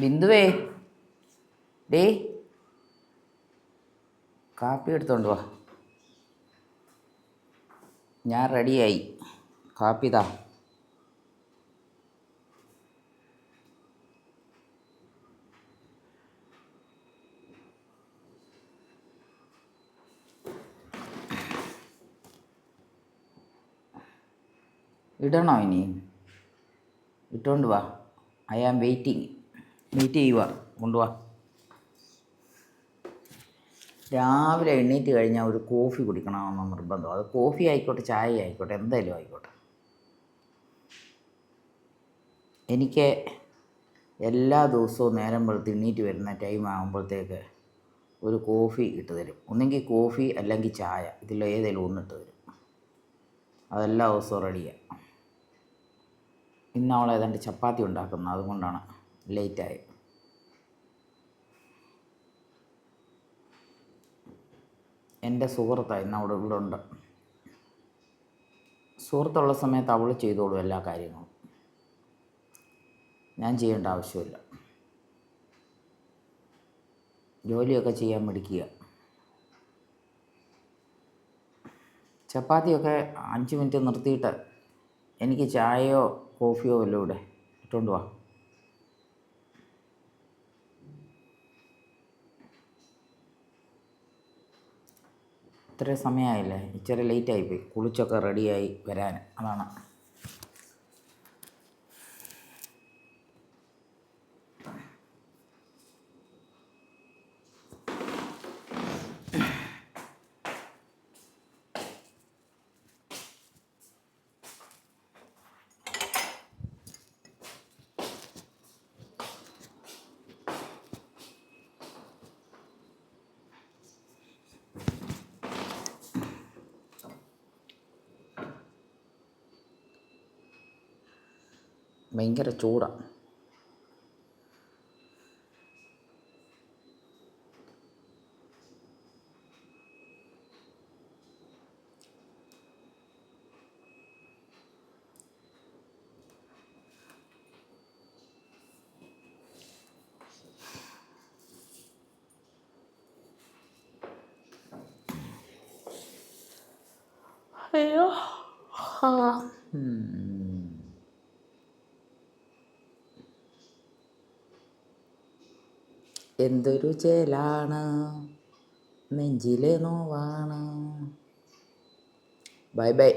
ബിന്ദുവേ. Day. കാപ്പി എടുത്തോണ്ട് വാ. ഞാൻ റെഡിയായി. കാപ്പി താ. ഇടണോ ഇനി? ഇട്ടോണ്ട് വാ. ഐ ആം വെയിറ്റിംഗ് വെയിറ്റ് ചെയ്യുക കൊണ്ടുവാ. രാവിലെ എണ്ണീറ്റ് കഴിഞ്ഞാൽ ഒരു കോഫി കുടിക്കണമെന്ന് നിർബന്ധം. അത് കോഫി ആയിക്കോട്ടെ ചായ ആയിക്കോട്ടെ എന്തായാലും ആയിക്കോട്ടെ. എനിക്ക് എല്ലാ ദിവസവും നേരം വെളുത്ത് എണ്ണീറ്റ് വരുന്ന ടൈം ആകുമ്പോഴത്തേക്ക് ഒരു കോഫി ഇട്ട് തരും. ഒന്നെങ്കിൽ കോഫി അല്ലെങ്കിൽ ചായ. ഇതിൽ ഏതെങ്കിലും ഒന്നിട്ട് തരും. അതെല്ലാ ദിവസവും റെഡിയാണ് ഇന്ന് അവൾ ഏതാണ്ട് ചപ്പാത്തി ഉണ്ടാക്കുന്നത്. അതുകൊണ്ടാണ് ലേറ്റായത് എന്റെ സുഹൃത്തായിരുന്നു അവിടെ ഇവിടെ ഉണ്ട് സുഹൃത്തുള്ള സമയത്ത് അവൾ ചെയ്തോളും എല്ലാ കാര്യങ്ങളും. ഞാൻ ചെയ്യേണ്ട ആവശ്യമില്ല. ജോലിയൊക്കെ ചെയ്യാൻ മടിക്കുക ചപ്പാത്തിയൊക്കെ അഞ്ച് മിനിറ്റ് നിർത്തിയിട്ട് എനിക്ക് ചായയോ കോഫിയോ വല്ലതും ഇവിടെ ഇട്ടുകൊണ്ട് വാ. ഇത്രയും സമയമായില്ലേ? ഇച്ചിരി ലേറ്റായിപ്പോയി കുളിച്ചൊക്കെ റെഡിയായി വരാൻ. അതാണ്. ഭയങ്കര ചൂടാണ് അയ്യോ ആ എന്തൊരു ചേലാണ് നെഞ്ചിലെ നോവാണ്. Bye bye.